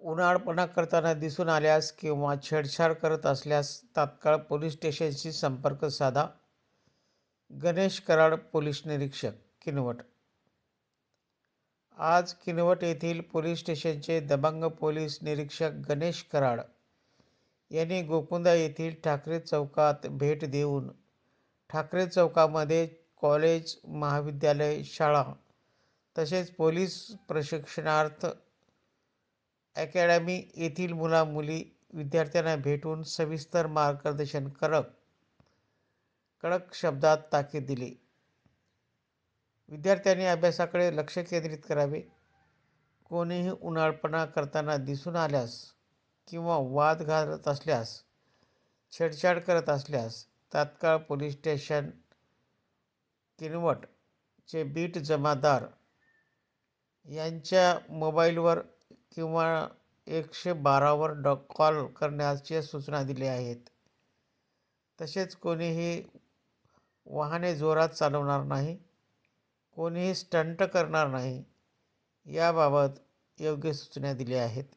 उन्हाळपणा करताना दिसून आल्यास किंवा छेडछाड करत असल्यास तात्काळ पोलीस स्टेशनशी संपर्क साधा. गणेश कराड पोलीस निरीक्षक किनवट. आज किनवट येथील पोलीस स्टेशनचे दबंग पोलीस निरीक्षक गणेश कराड यांनी गोकुंदा येथील ठाकरे चौकात भेट देऊन ठाकरे चौकामध्ये कॉलेज महाविद्यालय शाळा तसेच पोलीस प्रशिक्षणार्थ अकॅडमी येथील मुलामुली विद्यार्थ्यांना भेटून सविस्तर मार्गदर्शन करत कडक शब्दात ताकीद दिली. विद्यार्थ्यांनी अभ्यासाकडे लक्ष केंद्रित करावे. कोणीही उन्हाळपणा करताना दिसून आल्यास किंवा वाद घालत असल्यास छेडछाड करत असल्यास तात्काळ पोलीस स्टेशन किनवटचे बीट जमादार यांच्या मोबाईलवर किंवा एकशे बारावर डॉ कॉल करण्याच्या सूचना दिल्या आहेत. तसेच कोणीही वाहने जोरात चालवणार नाही कोणीही स्टंट करणार नाही याबाबत योग्य सूचना दिल्या आहेत.